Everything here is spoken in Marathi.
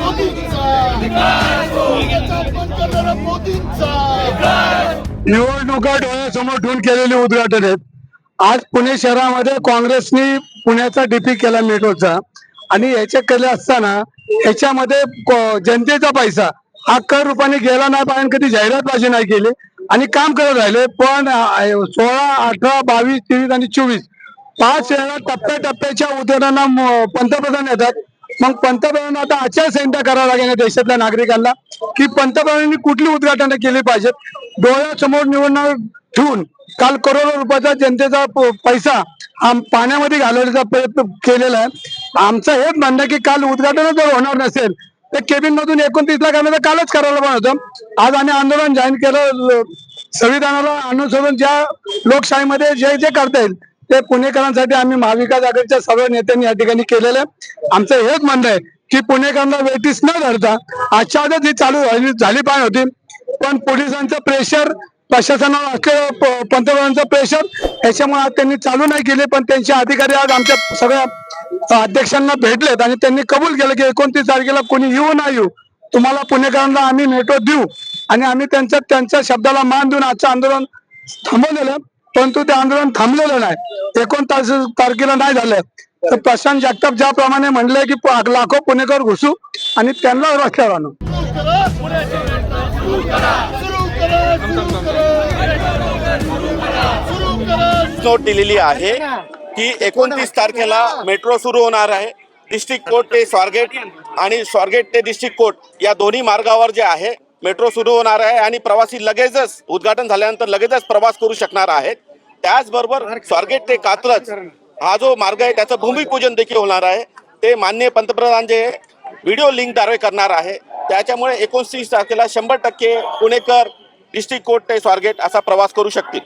मोदींचा. मोदींचा निवडणुका डोळ्यासमोर ठेवून केलेले उद्घाटन आहेत. आज पुणे शहरामध्ये काँग्रेसनी पुण्याचा डीपी केला मेट्रोचा. आणि याच्या केले असताना याच्यामध्ये जनतेचा पैसा हा कर रुपाने गेला नाही पाहिजे कधी जाहिरात पाहिजे नाही केली. आणि काम करत राहिले पण सोळा अठरा बावीस तेवीस आणि चोवीस. पाच वेळा टप्प्याटप्प्याच्या उद्योगांना पंतप्रधान येतात. मग पंतप्रधान आता आचारसंहिता करावं लागेल देशातल्या नागरिकांना की पंतप्रधानांनी कुठली उद्घाटनं केली पाहिजेत? डोळ्यासमोर निवडणूक ठेवून काल करोडो रुपयाचा जनतेचा पैसा आम पाण्यामध्ये घालवण्याचा प्रयत्न केलेला आहे. आमचं हेच म्हणणं की काल उद्घाटन जर होणार नसेल तर केबिन मधून एकोणतीस लाख तर कालच करायला पण होतं. आज आम्ही आंदोलन जाहीर केलं संविधानाला अनुसरून ज्या लोकशाहीमध्ये जे जे करता येईल ते पुणेकरांसाठी आम्ही महाविकास आघाडीच्या सर्व नेत्यांनी या ठिकाणी केलेलं आहे. आमचं हेच म्हणणं आहे की पुणेकरांना वेटीस न धरता आजच्या ही चालू झाली पाहिजे होती. पण पोलिसांचं प्रेशर प्रशासनावर असलेलं पंतप्रधानांचं प्रेशर याच्यामुळे आज त्यांनी चालू नाही केले पण त्यांचे अधिकारी आज आमच्या सगळ्या अध्यक्षांना भेटलेत आणि त्यांनी कबूल केलं की एकोणतीस तारखेला कोणी येऊ ना येऊ. तुम्हाला पुणेकरांना आम्ही मेटो देऊ. आणि आम्ही त्यांच्या त्यांच्या शब्दाला मान देऊन आजचं आंदोलन थांबवलेलं परंतु ते आंदोलन थांबलेलं नाही. एकोणतास तारखेला नाही झालं. तर प्रशांत जगताप ज्याप्रमाणे म्हणले की लाखो पुणेकर घुसू आणि त्यांना रस्त्यावर आणू. नोट दिलेली आहे की एकोणतीस तारखेला मेट्रो सुरू होणार आहे. डिस्ट्रिक्ट कोर्ट ते स्वारगेट आणि स्वारगेट ते डिस्ट्रिक्ट कोर्ट या दोन्ही मार्गावर जे आहे मेट्रो सुरू होणार आहे आणि प्रवासी लगेचच उद्घाटन झाल्यानंतर लगेचच प्रवास करू शकणार आहेत. त्याचबरोबर स्वारगेट ते कात्रज हा जो मार्ग आहे त्याचं भूमिपूजन देखील होणार आहे. ते माननीय पंतप्रधान जे व्हिडिओ लिंकद्वारे करणार आहे त्याच्यामुळे एकोणतीस तारखेला शंभर टक्के पुणेकर डिस्ट्रिक्ट कोर्ट ते स्वारगेट असा प्रवास करू शकतील.